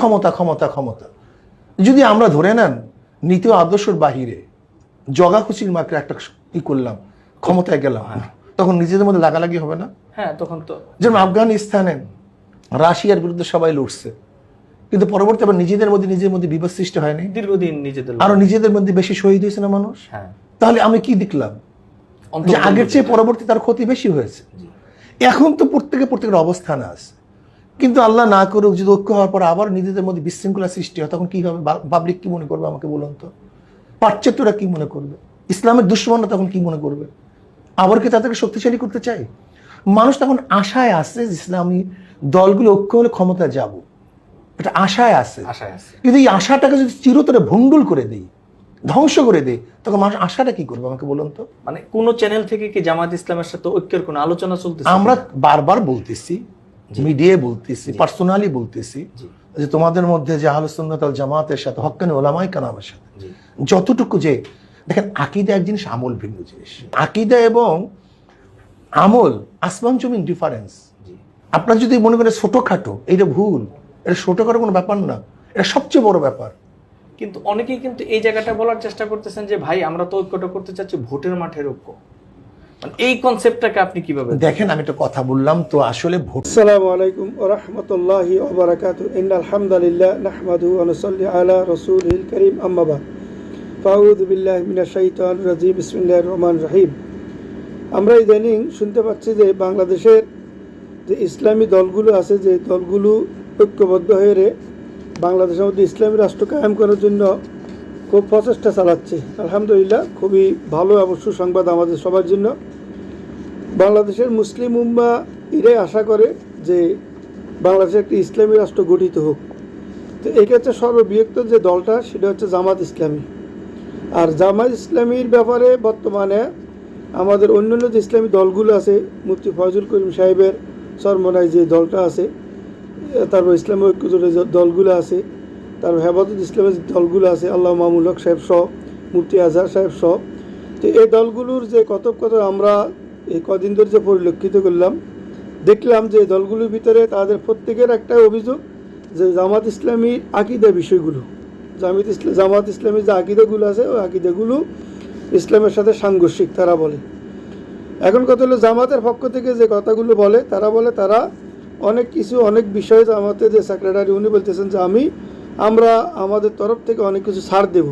ক্ষমতা ক্ষমতা ক্ষমতা। যদি আমরা ধরে নেন নীতি আদর্শর বাহিরে জগাখুচির মাকে একটা ই করলাম ক্ষমতায় গেলাম তখন নিজেদের মধ্যে লাগালাগি হবে না? হ্যাঁ তখন তো। যেমন আফগানিস্তানে রাশিয়ার বিরুদ্ধে সবাই লড়ছে কিন্তু পরবর্তী আবার নিজেদের মধ্যে নিজের মধ্যে বিবাদ সৃষ্টি হয়নি? দীর্ঘদিন নিজেদের আরও নিজেদের মধ্যে বেশি শহীদ হয়েছে না মানুষ? হ্যাঁ। তাহলে আমি কি দেখলাম? যে আগের চেয়ে পরবর্তী তার ক্ষতি বেশি হয়েছে। এখন তো প্রত্যেকে প্রত্যেকের অবস্থান আছে। কিন্তু আল্লাহ না করুক যদি ঐক্য হওয়ার পর আবার নিজেদের মধ্যে বিশৃঙ্খলা সৃষ্টি হয় তখন কি হবে পাবলিক কি মনে করবে আমাকে বলুন তো? পাশ্চাত্যরা কি মনে করবে? ইসলামের দুশ্মনরা তখন কি মনে করবে? আবার কি তাদেরকে শক্তিশালী করতে চাই মানুষ তখন আশায় আছে যে ইসলামী দলগুলো ঐক্য হলে ক্ষমতায় যাব। এটা আশায় আছে আশায় আছে কিন্তু এই আশাটাকে যদি চিরতরে ভণ্ডুল করে দিই ধ্বংস করে দিই তখন মানুষ আশাটা কি করবে আমাকে বলুন তো? মানে কোন চ্যানেল থেকে কি জামাত ইসলামের সাথে ঐক্যের কোনো আলোচনা চলতেছে? আমরা বারবার বলতেছি মিডিয়ায় বলতেছি পার্সোনালি বলতেছি যে তোমাদের মধ্যে যে আলোচনাত জামাতের সাথে হক্কানি ওলামাই কানামের সাথে যতটুকু যে দেখেন আকিদা এক জিনিস আমল ভিন্ন জিনিস। আকিদা এবং আমল আসমান জমিন ডিফারেন্স আপনার যদি মনে করেন ছোটখাটো এটা ভুল এটা ছোটখাটো কোনো ব্যাপার না এটা সবচেয়ে বড় ব্যাপার। কিন্তু অনেকেই কিন্তু এই জায়গাটা বলার চেষ্টা করতেছেন যে ভাই আমরা তো ঐক্যটা করতে চাচ্ছি ভোটের মাঠের ঐক্য। এই কনসেপ্টটাকে আপনি কীভাবে দেখেন? আমি তো কথা বললাম তো আসলে আসসালামু আলাইকুম ওয়া রাহমাতুল্লাহি ওয়া বারাকাতুহু। ইন্নাল হামদালিল্লাহ নাহমাদুহু ওয়া নুসাল্লি আলা রাসূলিল কারীম। আম্মা বাদ। ফাউযু বিল্লাহি মিনাশ শাইতানির রাজিম। বিসমিল্লাহির রহমানির রহিম। আমরা ইদানিং শুনতে পাচ্ছি যে বাংলাদেশের যে ইসলামী দলগুলো আছে যে দলগুলো ঐক্যবদ্ধ হয়ে বাংলাদেশের মধ্যে ইসলামী রাষ্ট্র কায়েম করার জন্য খুব প্রচেষ্টা চালাচ্ছে। আলহামদুলিল্লাহ, খুবই ভালো অবশ্য সংবাদ আমাদের সবার জন্য। বাংলাদেশের মুসলিম উম্মা এরাই আশা করে যে বাংলাদেশে একটি ইসলামী রাষ্ট্র গঠিত হোক। তো এক্ষেত্রে সর্ববৃহত্তর যে দলটা, সেটা হচ্ছে জামাত ইসলামী। আর জামাত ইসলামীর ব্যাপারে বর্তমানে আমাদের অন্যান্য যে ইসলামী দলগুলো আছে, মুফতি ফয়জুল করিম সাহেবের সরমনায় যে দলটা আছে, তারপর ইসলামী ঐক্যজোটের যে দলগুলো আছে তারপর হেফাজত ইসলামের দলগুলো আছে, আল্লাহ মামুল হক সাহেব সহ, মুফতি আজহার সাহেব সহ। তো এই দলগুলোর যে কথোপকথন আমরা এই কদিন ধরে যে পরিলক্ষিত করলাম, দেখলাম যে দলগুলোর ভিতরে তাদের প্রত্যেকের একটা অভিযোগ যে জামাত ইসলামীর আকিদা বিষয়গুলো, জামিত ইসলাম জামাত ইসলামীর যে আকিদাগুলো আছে, ওই আকিদাগুলো ইসলামের সাথে সাংঘর্ষিক, তারা বলে। এখন কথা হলো জামাতের পক্ষ থেকে যে কথাগুলো বলে, তারা বলে তারা অনেক কিছু, অনেক বিষয়ে জামাতের যে সেক্রেটারি উনি বলতেছেন যে আমি আমরা আমাদের তরফ থেকে অনেক কিছু ছাড় দেব।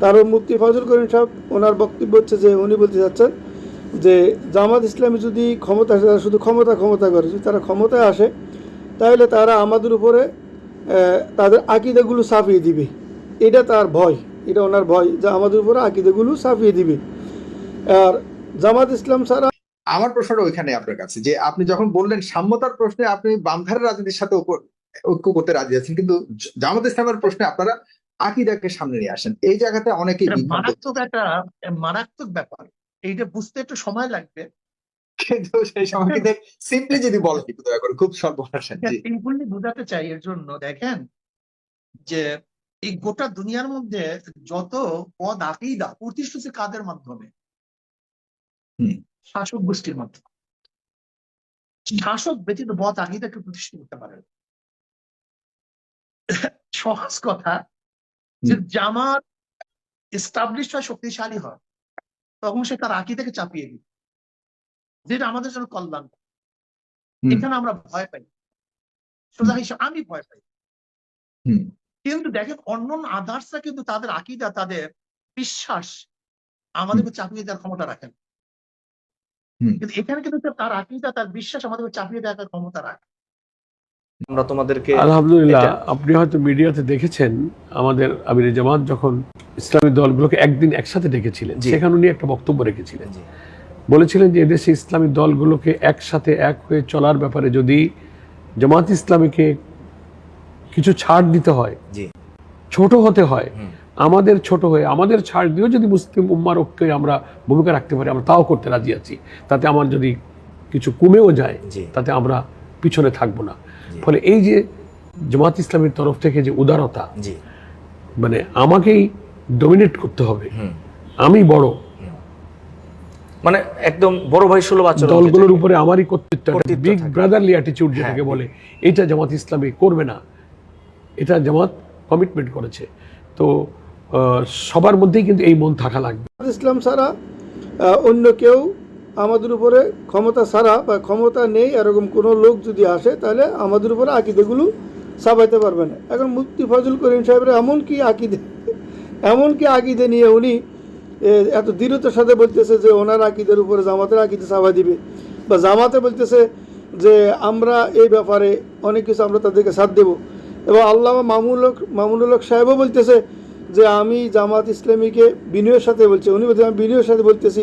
তারও মুক্তি ফজল করিম সাহেব, ওনার বক্তব্য হচ্ছে যে, উনি বলতে চাচ্ছেন যে, জামাত ইসলামী যদি ক্ষমতা আসে, তারা শুধু ক্ষমতা ক্ষমতা করে, যদি তারা ক্ষমতায় আসে, তাহলে তারা আমাদের উপরে তাদের আকিদাগুলো সাফিয়ে দিবে। এটা তার ভয়, এটা ওনার ভয় যে আমাদের উপরে আকিদাগুলো সাফিয়ে দিবে। আর জামাত ইসলাম ছাড়া আমার প্রশ্নটা ওইখানে আপনার কাছে, যে আপনি যখন বললেন সাম্যতার প্রশ্নে আপনি বামধারের রাজনীতির সাথে ঐক্য- করতে রাজি আছেন। কিন্তু জামাত ইসলামের প্রশ্নে আপনারা আকিদাকে সামনে নিয়ে আসেন। এই জায়গাতে অনেকেই মারাত্মক একটা মারাত্মক ব্যাপার। এইটা বুঝতে একটু সময় লাগবে। কিন্তু সেই সময় কিন্তু সিম্পলি যদি একটু দয়া করে খুব স্বল্প সিম্পলি বোঝাতে চাই এর জন্য দেখেন যে এই গোটা দুনিয়ার মধ্যে যত পদ আকিদা প্রতিষ্ঠিত কাদের মাধ্যমে। শাসক গোষ্ঠীর মাধ্যমে। শাসক ব্যতীত পদ আকিদাকে প্রতিষ্ঠিত করতে পারে না। সহজ কথা যে জামাত এস্টাবলিশ হয় শক্তিশালী হয় তখন সে তার আকিদাকে চাপিয়ে দিবে। যেটা আমাদের জন্য কল্যাণ। এখানে আমরা ভয় পাই। সোজা হিসেবে আমি ভয় পাই। কিন্তু দেখেন অন্য আদার্সরা কিন্তু তাদের আকিদা তাদের বিশ্বাস আমাদেরকে চাপিয়ে দেওয়ার ক্ষমতা রাখেন কিন্তু এখানে কিন্তু তার আকিদা তার বিশ্বাস আমাদেরকে চাপিয়ে দেওয়ার ক্ষমতা রাখে। আমরা তোমাদেরকে আলহামদুলিল্লাহ আপনি হয়তো মিডিয়াতে দেখেছেন আমাদের আমির জামাত যখন ইসলামী দলগুলোকে একদিন একসাথে ডেকেছিলেন সেখানে উনি একটা বক্তব্য রেখেছিলেন। বলেছিলেন যে এদেশে ইসলামী দলগুলোকে একসাথে এক হয়ে চলার ব্যাপারে যদি জামাত ইসলামীকে কিছু ছাড় দিতে হয় ছোট হতে হয় আমাদের ছোট হয়ে আমাদের ছাড় দিয়েও যদি মুসলিম উম্মার ঐক্যে আমরা ভূমিকা রাখতে পারি আমরা তাও করতে রাজি আছি। তাতে আমার যদি কিছু কমেও যায় তাতে আমরা পিছনে থাকব না। ফলে এই যে জামাত ইসলামের তরফ থেকে যে উদারতা মানে আমাকেই ডমিনেট করতে হবে। আমি বড়। মানে একদম বড় ভাই সুলভ আচরণ দলগুলোর উপরে আমারই কর্তৃত্ব বিগ ব্রাদারলি অ্যাটিচিউড যেটাকে হ্যাঁ, বলে এটা জামাত ইসলামী করবে না। এটা জামাত কমিটমেন্ট করেছে। তো আহ, সবার মধ্যেই কিন্তু এই মন থাকা লাগবে। ইসলাম ছাড়া আহ, অন্য কেউ আমাদের উপরে ক্ষমতা ছাড়া বা ক্ষমতা নেই, এরকম কোনো লোক যদি আসে, তাহলে আমাদের উপরে আকিদেগুলো চাপাইতে পারবে না। এখন মুফতি ফজল করিম সাহেবের এমন কি আকিদে? এমন কি আকিদে নিয়ে উনি এত দৃঢ়তার সাথে বলতেছে যে ওনার আকিদের উপরে জামাতের আকিদে চাপা দিবে? বা জামাতে বলতেছে যে আমরা এই ব্যাপারে অনেক কিছু আমরা তাদেরকে সাথ দেব। এবং আল্লাহ মামুল মামুনুল সাহেবও বলতেছে যে আমি জামাত ইসলামীকে বিনয়ের সাথে বলছি, উনি বলছেন আমি বিনয়ের সাথে বলতেছি।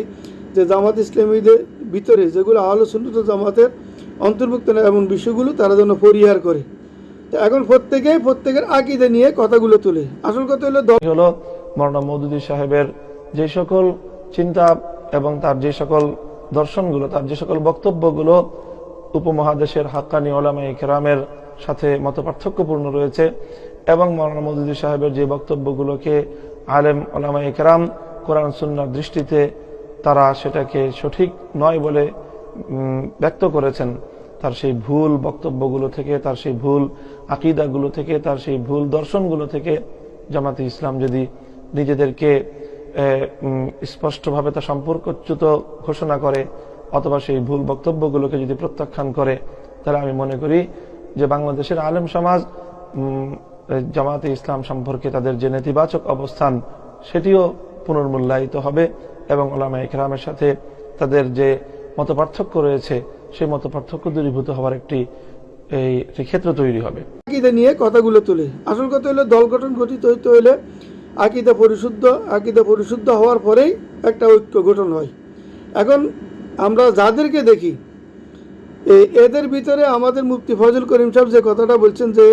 যে জামাত ইসলামীদের ভিতরে যেগুলো সুন্নত জামাতের অন্তর্ভুক্ত না এমন বিষয়গুলো তারা যেন পরিহার করে। তো এখন প্রত্যেকেই প্রত্যেকের আকিদে নিয়ে কথাগুলো তুলে। আসল কথা হলো হলো মৌলানা মৌদুদি সাহেবের যে সকল চিন্তা এবং তার যে সকল দর্শনগুলো, তার যে সকল বক্তব্যগুলো উপমহাদেশের হাক্কানি ওলামা কেরামের সাথে মত পার্থক্যপূর্ণ রয়েছে এবং মৌলানা মৌদুদি সাহেবের যে বক্তব্যগুলোকে আলেম ওলামা কেরাম কোরআন সুন্নার দৃষ্টিতে তারা সেটাকে সঠিক নয় বলে ব্যক্ত করেছেন। তার সেই ভুল বক্তব্যগুলো থেকে, তার সেই ভুল আকিদাগুলো থেকে, তার সেই ভুল দর্শনগুলো থেকে জামাতে ইসলাম যদি নিজেদেরকে স্পষ্টভাবে তা সম্পর্কচ্যুত ঘোষণা করে, অথবা সেই ভুল বক্তব্যগুলোকে যদি প্রত্যাখ্যান করে, তাহলে আমি মনে করি যে বাংলাদেশের আলেম সমাজ জামাতে ইসলাম সম্পর্কে তাদের যে নেতিবাচক অবস্থান, সেটিও পুনর্মূল্যায়িত হবে। এবং ওলামা ইকরামের সাথে তাদের যে মত পার্থক্য রয়েছে, সেই মত পার্থক্য দূরীভূত হওয়ার একটি, এই ক্ষেত্র তৈরি হবে। আকিদা নিয়ে কথাগুলো তোলে। আসল কথা হলো, দল গঠন গঠিত হইতে হইলে আকিদা পরিশুদ্ধ আকিদা পরিশুদ্ধ হওয়ার পরেই একটা ঐক্য গঠন হয়। এখন আমরা যাদেরকে দেখি এদের ভিতরে আমাদের মুফতি ফজল করিম সাহেব যে কথাটা বলছেন যে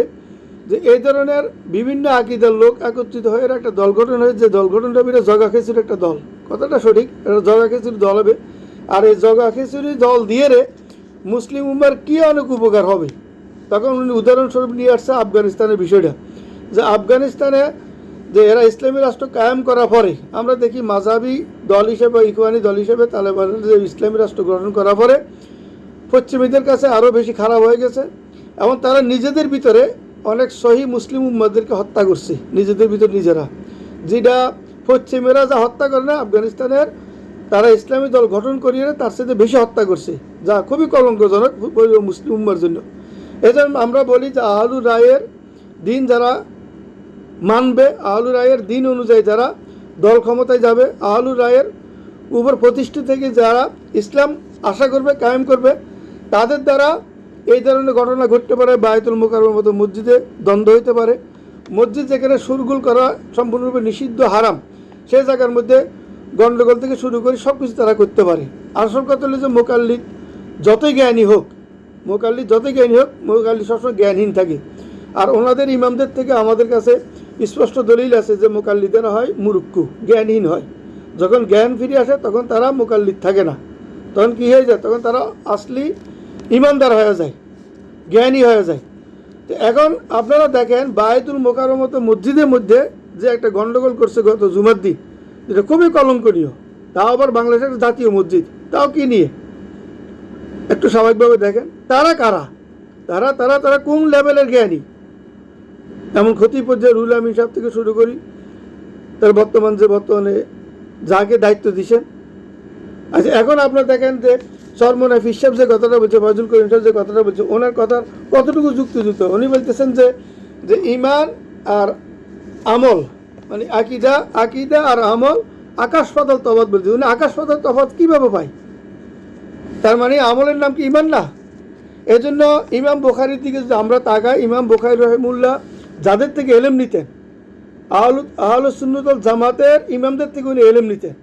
যে এই ধরনের বিভিন্ন আকিদার লোক একত্রিত হয়ে একটা দল গঠন হয়ে যে দল গঠনটা বিরা জগা খেয়েছিল একটা দল। কথাটা সঠিক জগা খেসুর দল হবে। আর এই জগা খেসুরি দল দিয়ে রে মুসলিম উম্মার কী অনেক উপকার হবে? তখন উনি উদাহরণস্বরূপ নিয়ে আসছে আফগানিস্তানের বিষয়টা। যে আফগানিস্তানে যে এরা ইসলামী রাষ্ট্র কায়েম করার পরে, আমরা দেখি মাঝাবি দল হিসেবে ইকওয়ানি দল হিসেবে তালেবানের যে ইসলামী রাষ্ট্র গঠন করার পরে পশ্চিমীদের কাছে আরও বেশি খারাপ হয়ে গেছে এবং তারা নিজেদের ভিতরে অনেক সহি মুসলিম উম্মাদেরকে হত্যা করছে, নিজেদের ভিতর নিজেরা। যেটা পশ্চিমেরা যা হত্যা করে না আফগানিস্তানের, তারা ইসলামী দল গঠন করিয়ে তার সাথে বেশি হত্যা করছে, যা খুবই কলঙ্কজনক মুসলিম উম্মার জন্য। এজন্য আমরা বলি যে আহলু রায়ের দিন যারা মানবে, আহলু রায়ের দিন অনুযায়ী যারা দল ক্ষমতায় যাবে, আহলু রায়ের উপর প্রতিষ্ঠিত থেকে যারা ইসলাম আশা করবে, কায়েম করবে, তাদের দ্বারা এই ধরনের ঘটনা ঘটতে পারে, বায়তুল মোকারমের মতো মসজিদে দ্বন্দ্ব হইতে পারে। মসজিদ যেখানে সুরগুল করা সম্পূর্ণরূপে নিষিদ্ধ, হারাম। সেই জায়গার মধ্যে গণ্ডগোল থেকে শুরু করে সব কিছু তারা করতে পারে। আসল কথা হলো যে মোকাল্লিদ যতই জ্ঞানী হোক, মোকাল্লি যতই জ্ঞানী হোক, মোকাল্লি সবসময় জ্ঞানহীন থাকে। আর ওনাদের ইমামদের থেকে আমাদের কাছে স্পষ্ট দলিল আছে যে মোকাল্লিদেরা হয় মুরুক্কু জ্ঞানহীন হয়। যখন জ্ঞান ফিরে আসে তখন তারা মোকাল্লিদ থাকে না। তখন কি হয়ে যায়? তখন তারা আসলি ইমানদার হয়ে যায়, জ্ঞানী হয়ে যায়। তো এখন আপনারা দেখেন বায়তুল মোকারর মতো মসজিদের মধ্যে যে একটা গন্ডগোল করছে গত জুমার দিন, যেটা খুবই কলঙ্কনীয়। তাও আবার বাংলাদেশের জাতীয় মসজিদ, তাও কি নিয়ে? একটু স্বাভাবিকভাবে দেখেন, তারা কারা? তারা তারা তারা কোন লেভেলের জ্ঞানী? এমন ক্ষতি পর্যায়ে রুল আমিন সাহেব থেকে শুরু করি, তার বর্তমান যে বর্তমানে যাকে দায়িত্ব দিছেন। আচ্ছা এখন আপনার দেখেন যে সরমনা ফিসাব যে কথাটা বলছে ফজল করিম সাহেব যে কথাটা বলছে, ওনার কথার কতটুকু যুক্তিযুক্ত? উনি বলতেছেন যে যে ইমান আর আমল। মানে আকিদা আকিদা আর আমল, আকাশ পাতাল তফাত বলছে উনি আকাশ পাতাল তফাত কীভাবে পায়? তার মানে আমলের নাম কি, ইমান না? এজন্য ইমাম বোখারির দিকে যদি আমরা তাকাই, ইমাম বোখারি রহমুল্লাহ যাদের থেকে এলেম নিতেন, আহল আহল সুন্নতল জামাতের ইমামদের থেকে উনি এলেম নিতেন।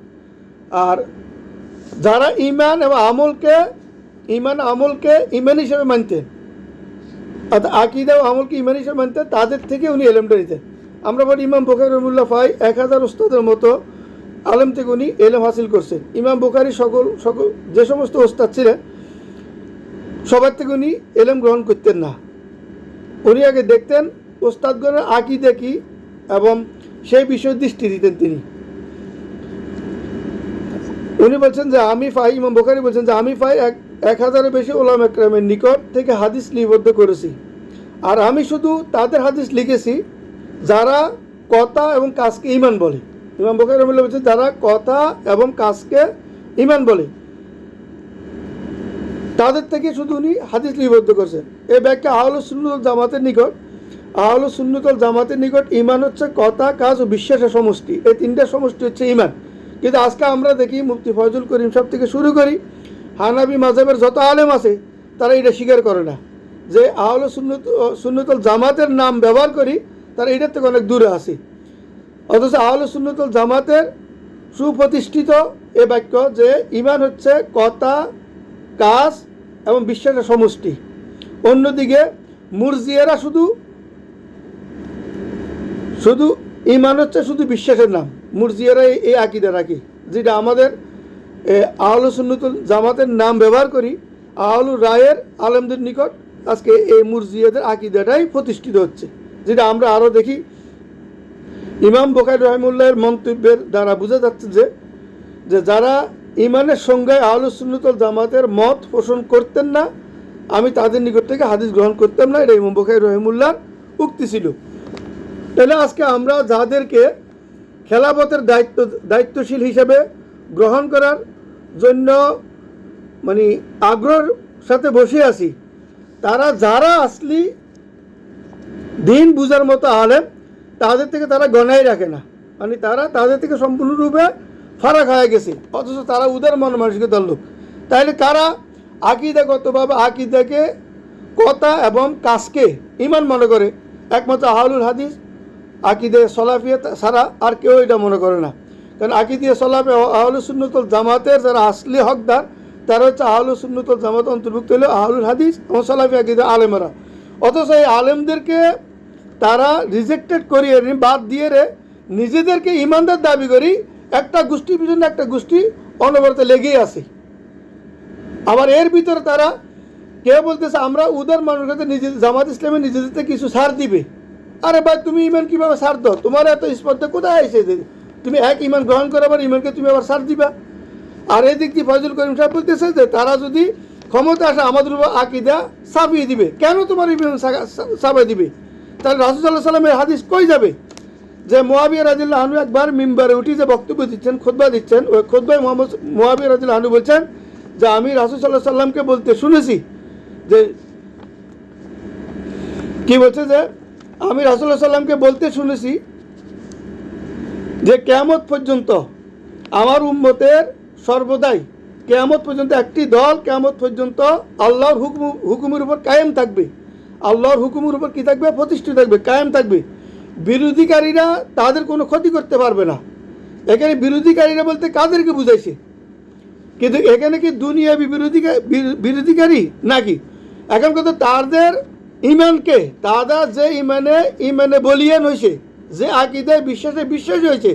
আর যারা ইমান এবং আমলকে, ইমান আমলকে ইমান হিসেবে মানতেন, অর্থাৎ আকিদা ও আমলকে ইমান হিসেবে মানতেন, তাদের থেকে উনি এলেমটা নিতেন। আমরা বলি ইমাম বোখারি রহমুল্লাহ ফাই এক হাজার ওস্তাদের মতো আলেম থেকে উনি এলেম হাসিল করছেন। ইমাম বোখারি সকল সকল, যে সমস্ত ওস্তাদ ছিলেন, সবার থেকে উনি এলেম গ্রহণ করতেন না। উনি আগে দেখতেন ওস্তাদগণের আঁকি কি এবং সেই বিষয়ে দৃষ্টি দিতেন তিনি। উনি বলছেন যে, আমি ফাই ইমাম বোখারি বলছেন যে, আমি ফাই এক এক হাজারের বেশি ওলাম একরামের নিকট থেকে হাদিস লিপিবদ্ধ করেছি। আর আমি শুধু তাদের হাদিস লিখেছি যারা কথা এবং কাজকে ইমান বলে। ইমাম বখারি রহমুল্লাহ বলছে যারা কথা এবং কাজকে ইমান বলে। তাদের থেকে শুধু উনি হাদিস লিপিবদ্ধ করছেন। এই ব্যাখ্যা আহল সুন্নতল জামাতের নিকট। আহল সুন্নতল জামাতের নিকট ইমান হচ্ছে কথা, কাজ ও বিশ্বাসের সমষ্টি। এই তিনটা সমষ্টি হচ্ছে ইমান কিন্তু আজকে আমরা দেখি মুফতি ফয়জুল করিম সব থেকে শুরু করি, হানাবি মাজাবের যত আলেম আছে, তারা এটা স্বীকার করে না। যে আহল সুন্নত সুন্নতল জামাতের নাম ব্যবহার করি তারা এটার থেকে অনেক দূরে আছে। অথচ আহল সুন্নতল জামাতের সুপ্রতিষ্ঠিত এ বাক্য যে ইমান হচ্ছে কথা, কাজ এবং বিশ্বাসের সমষ্টি। অন্যদিকে মুরজিয়ারা শুধু শুধু ইমান হচ্ছে শুধু বিশ্বাসের নাম। মুরজিয়ারা এই- আকিদা রাখি। যেটা আমাদের আহল সুন্নতুল জামাতের নাম ব্যবহার করি আহলু রায়ের আলমদের নিকট আজকে এই মুরজিয়াদের আকিদাটাই প্রতিষ্ঠিত হচ্ছে। যেটা আমরা আরও দেখি। ইমাম বোখারি রহমুল্লাহের মন্তব্যের দ্বারা বোঝা যাচ্ছে যে যে যারা ইমানের সঙ্গে আহলুসুন্নতল জামাতের মত পোষণ করতেন না, আমি তাদের নিকট থেকে হাদিস গ্রহণ করতাম না, এটা ইমাম বোখারি রহিমুল্লাহর উক্তি ছিল। তাহলে আজকে আমরা যাদেরকে খেলাপথের দায়িত্ব, দায়িত্বশীল হিসেবে গ্রহণ করার জন্য মানে আগ্রহের সাথে বসে আছি, তারা যারা আসলি দিন বুঝার মতো আলেম তাদের থেকে তারা গণাই রাখে না। মানে তারা তাদের থেকে সম্পূর্ণরূপে ফারাক হয়ে গেছে। অথচ তারা উদার মন মানসিকতার লোক। তাইলে কারা আকিদাগতভাবে আকিদাকে কথা এবং কাজকে ইমান মনে করে? একমাত্র আহলুল হাদিস আকিদে সলাফিয়া ছাড়া আর কেউ এটা মনে করে না। কারণ আকিদে সলাফে আহলু সুন্নতল জামাতের যারা আসলি হকদার, তারা হচ্ছে আহলু সুন্নতল জামাত অন্তর্ভুক্ত হলো আহলুল হাদিস এবং সলাফি আকিদে আলেমরা। অথচ এই আলেমদেরকে তারা রিজেক্টেড করিয়ে বাদ দিয়ে রে নিজেদেরকে ইমানদার দাবি করি, একটা গোষ্ঠীর পিছনে একটা গোষ্ঠী অনবরত লেগেই আছে। আবার এর ভিতরে তারা কেউ বলতেছে, আমরা উদার মানুষের কাছে নিজে, জামাত ইসলামে নিজেদের কিছু সার দিবে। আরে ভাই, তুমি ইমান কীভাবে ছাড় দাও? তোমার এত স্পর্ধা কোথায় যে তুমি এক ইমান গ্রহণ করে আবার ইমানকে তুমি আবার সার দিবা? আর এদিক দিয়ে ফজল করিম সাহেব বলতেছে যে, তারা যদি ক্ষমতা আসে, আমাদের উপর আকিদা চাপিয়ে দিবে। কেন তোমার ইমান চাপিয়ে দিবে? তাহলে রাসুসাল্লাহ সাল্লামের হাদিস কই যাবে? যে মোয়াবিয়া রাজিল্লাহ হানু একবার মিম্বারে উঠি যে বক্তব্য দিচ্ছেন খোদবা দিচ্ছেন, ওই খোদবায় মোহাম্মদ মোয়াবিয়া রাজিল্লাহ হানু বলছেন, যে আমি রাসুল সাল্লাহ সাল্লামকে বলতে শুনেছি, যে কি বলছে যে, আমি রাসুল্লাহ সাল্লামকে বলতে শুনেছি যে কেয়ামত পর্যন্ত আমার উম্মতের সর্বদাই কেয়ামত পর্যন্ত একটি দল কেয়ামত পর্যন্ত আল্লাহর হুকুম হুকুমের উপর কায়েম থাকবে। আল্লাহর হুকুমের উপর কি থাকবে? প্রতিষ্ঠিত থাকবে, কায়েম থাকবে। বিরোধীকারীরা তাদের কোনো ক্ষতি করতে পারবে না। এখানে বিরোধীকারীরা বলতে কাদেরকে বুঝাইছে? কিন্তু এখানে কি দুনিয়া বিরোধী বিরোধীকারী নাকি? এখন কথা তাদের ইমানকে তারা যে ইমানে ইমানে বলিয়ান হয়েছে যে আকিদায় বিশ্বাসে বিশ্বাস হয়েছে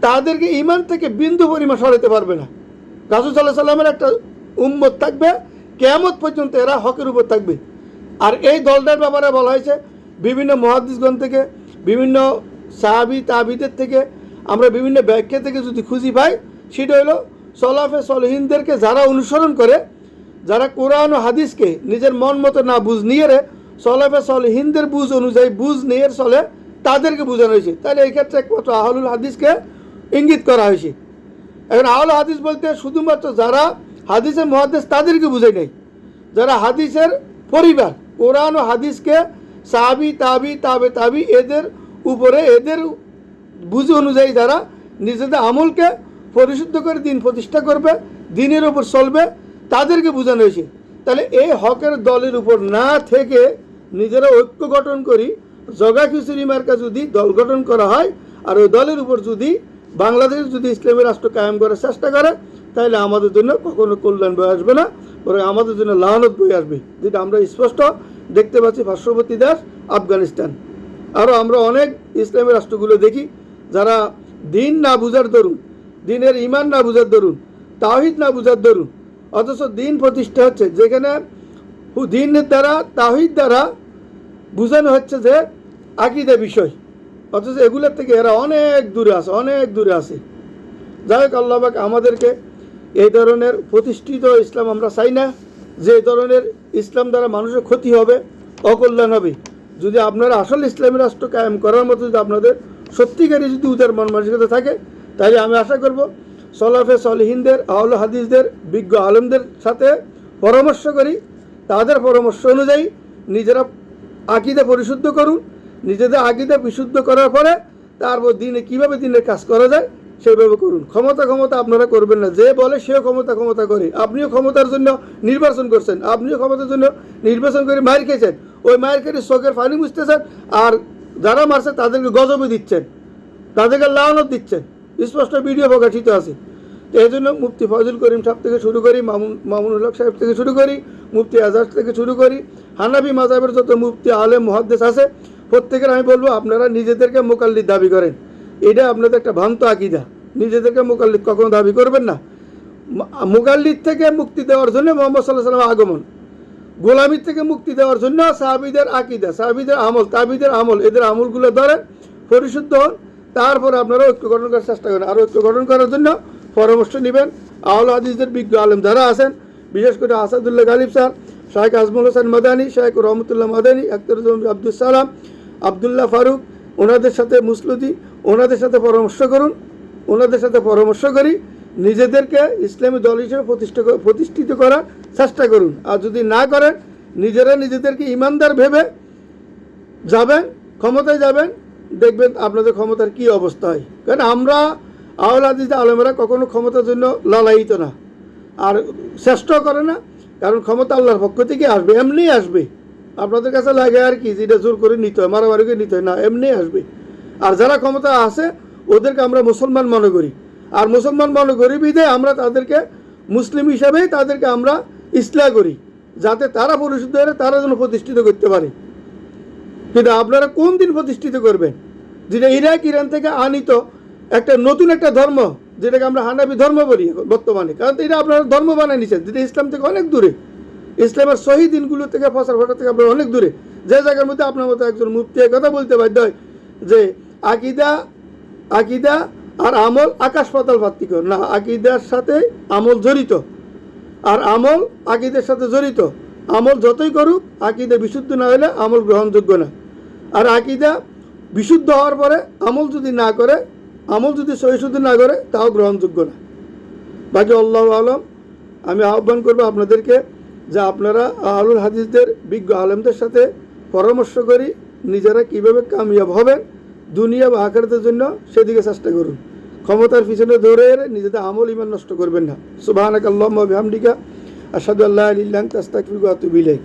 তাদেরকে ইমান থেকে বিন্দু পরিমাণ সরাতে পারবে না। রাসুল সাল্লাহ সাল্লামের একটা উম্মত থাকবে, কেয়ামত পর্যন্ত এরা হকের উপর থাকবে। আর এই দলটার ব্যাপারে বলা হয়েছে, বিভিন্ন মহাদিসগণ থেকে, বিভিন্ন সাহাবি তাবিদের থেকে, আমরা বিভিন্ন ব্যাখ্যা থেকে যদি খুঁজি পাই, সেটা হলো সলাফে সলহিনদেরকে যারা অনুসরণ করে, যারা কোরআন ও হাদিসকে নিজের মন মতো না বুঝ নিয়ে রে, সলাফে সলহিনদের বুঝ অনুযায়ী বুঝ নিয়ে চলে, তাদেরকে বোঝানো হয়েছে। তাহলে এই ক্ষেত্রে একমাত্র আহলুল হাদিসকে ইঙ্গিত করা হয়েছে। এখন আহল হাদিস বলতে শুধুমাত্র যারা হাদিসের মহাদেশ তাদেরকে বুঝাই নাই, যারা হাদিসের পরিবার কোরআন ও হাদিসকে সাহাবি, তাবি, তাবে, তাবি এদের উপরে, এদের বুঝি অনুযায়ী যারা নিজেদের আমলকে পরিশুদ্ধ করে দিন প্রতিষ্ঠা করবে, দিনের উপর চলবে, তাদেরকে বোঝানো হয়েছে। তাহলে এই হকের দলের উপর না থেকে নিজেরা ঐক্য গঠন করি, জগা খিচুড়ি মার্কা যদি দল গঠন করা হয়, আর ওই দলের উপর যদি বাংলাদেশ যদি ইসলামী রাষ্ট্র কায়েম করার চেষ্টা করে তাহলে আমাদের জন্য কখনো কল্যাণ বয়ে আসবে না, বরং আমাদের জন্য লাহনত বয়ে আসবে, যেটা আমরা স্পষ্ট দেখতে পাচ্ছি পার্শ্ববর্তী দেশ আফগানিস্তান। আরও আমরা অনেক ইসলামী রাষ্ট্রগুলো দেখি, যারা দিন না বুঝার দরুন, দিনের ইমান না বুঝার দরুন তাহিদ না বুঝার দরুন, অথচ দিন প্রতিষ্ঠা হচ্ছে, যেখানে দিনের দ্বারা তাহিদ দ্বারা বোঝানো হচ্ছে যে আকিদা বিষয়, অথচ এগুলোর থেকে এরা অনেক দূরে আছে, অনেক দূরে আছে। যাই হোক আল্লাহবাক আমাদেরকে এই ধরনের প্রতিষ্ঠিত ইসলাম আমরা চাই না। যে ধরনের ইসলাম দ্বারা মানুষের ক্ষতি হবে, অকল্যাণ হবে। যদি আপনারা আসল ইসলামী রাষ্ট্র কায়েম করার মতো যদি আপনাদের সত্যিকারই যদি উদার মন মানসিকতা থাকে, তাহলে আমি আশা করব সলাফে সলিহিনদের আউল হাদিসদের, বিজ্ঞ আলমদের সাথে পরামর্শ করি। তাদের পরামর্শ অনুযায়ী নিজেরা আকিদা পরিশুদ্ধ করুন। নিজেদের আকিদা বিশুদ্ধ করার পরে তারপর দিনে কীভাবে দিনের কাজ করা যায় সেভাবে করুন। ক্ষমতা ক্ষমতা আপনারা করবেন না। যে বলে সেও ক্ষমতা ক্ষমতা করে। আপনিও ক্ষমতার জন্য নির্বাচন করছেন। আপনিও ক্ষমতার জন্য নির্বাচন করে মার খেয়েছেন। ওই মায়ের খেয়ে চোখের ফানি মুছতেছেন আর যারা মারছে তাদেরকে গজবে দিচ্ছেন। তাদেরকে লাউনত দিচ্ছেন। স্পষ্ট ভিডিও প্রকাশিত আছে। এই জন্য মুফতি ফজল করিম সাহেব থেকে শুরু করি, মামুন, মামুনুল হক সাহেব থেকে শুরু করি, মুফতি আজাদ থেকে শুরু করি হানাবি মাজাবের যত মুফতি, আলেম মহাদ্দেশ আছে, প্রত্যেকের আমি বলব আপনারা নিজেদেরকে মোকাল্লিদ দাবি করেন। এটা আপনাদের একটা ভ্রান্ত আকিদা। নিজেদেরকে মোকাল্লিদ কখনো দাবি করবেন না। মোকাল্লিদ থেকে মুক্তি দেওয়ার জন্য মোহাম্মদ সাল্লাহ সাল্লাম আগমন। গোলামির থেকে মুক্তি দেওয়ার জন্য সাহাবিদের আকিদা, সাহাবিদের আমল, তাবিদের আমল, এদের আমলগুলো ধরেন, পরিশুদ্ধ হন, তারপর আপনারা ঐক্য গঠন করার চেষ্টা করেন। আর ঐক্য গঠন করার জন্য পরামর্শ নেবেন। আহল হাদিসদের বিজ্ঞ আলেম যারা আছেন, বিশেষ করে আসাদুল্লাহ গালিব স্যার শাহেখ আজমুল হোসেন মাদানী শাহেখ রহমতুল্লাহ মাদানী আক্তার আব্দুল সালাম, আবদুল্লাহ ফারুক ওনাদের সাথে মুসলুদি ওনাদের সাথে পরামর্শ করুন, ওনাদের সাথে পরামর্শ করি, নিজেদেরকে ইসলামী দল হিসেবে প্রতিষ্ঠা প্রতিষ্ঠিত করার চেষ্টা করুন। আর যদি না করেন, নিজেরা নিজেদেরকে ইমানদার ভেবে যাবেন, ক্ষমতায় যাবেন, দেখবেন আপনাদের ক্ষমতার কি অবস্থা হয়। কারণ আমরা আওয়াল হাদিস আলমেরা কখনো ক্ষমতার জন্য লালায়িত না। আর চেষ্টাও করে না, কারণ ক্ষমতা আল্লাহর পক্ষ থেকে আসবে, এমনি আসবে। আপনাদের কাছে লাগে আর কি, যেটা জোর করে নিতে হয়, মারামারি করে নিতে হয়। না, এমনি আসবে। আর যারা ক্ষমতা আছে, ওদেরকে আমরা মুসলমান মনে করি। আর মুসলমান মনে করি বিধে আমরা তাদেরকে মুসলিম হিসাবেই তাদেরকে আমরা ইসলাম করি, যাতে তারা পরিশুদ্ধ হয়ে তারা যেন প্রতিষ্ঠিত করতে পারে। কিন্তু আপনারা কোন দিন প্রতিষ্ঠিত করবেন? যেটা ইরাক, ইরান থেকে আনিত একটা নতুন একটা ধর্ম, যেটাকে আমরা হানাবি ধর্ম বলি বর্তমানে। কারণ এটা আপনারা ধর্ম বানিয়ে নিচ্ছেন যেটা ইসলাম থেকে অনেক দূরে। ইসলামের সহি দিনগুলো থেকে, ফসল ফটা থেকে আপনারা অনেক দূরে। যে জায়গার মধ্যে আপনার মতো একজন মুফতি কথা বলতে বাধ্য হয় যে আকিদা আকিদা আর আমল আকাশ পাতাল পার্থক্য না, আকিদার সাথে আমল জড়িত। আর আমল আকিদের সাথে জড়িত। আমল যতই করুক, আকিদা বিশুদ্ধ না হলে আমল গ্রহণযোগ্য না। আর আকিদা বিশুদ্ধ হওয়ার পরে আমল যদি না করে, আমল যদি সহিশুদ্ধ না করে, তাও গ্রহণযোগ্য না। বাকি আল্লাহ আলম, আমি আহ্বান করব আপনাদেরকে যে আপনারা আহলুল হাদিসদের বিজ্ঞ আলেমদের সাথে পরামর্শ করি, নিজেরা কীভাবে কামিয়াব হবেন, দুনিয়া বা আকারদের জন্য সেদিকে চেষ্টা করুন। ক্ষমতার পিছনে ধরে এলে নিজেদের আমল ইমান নষ্ট করবেন না। সুবাহ আল্লাহ বিহামডিকা আসাদু আল্লাহ আলিল্লাহ তাস্তাকির আতুবিলেক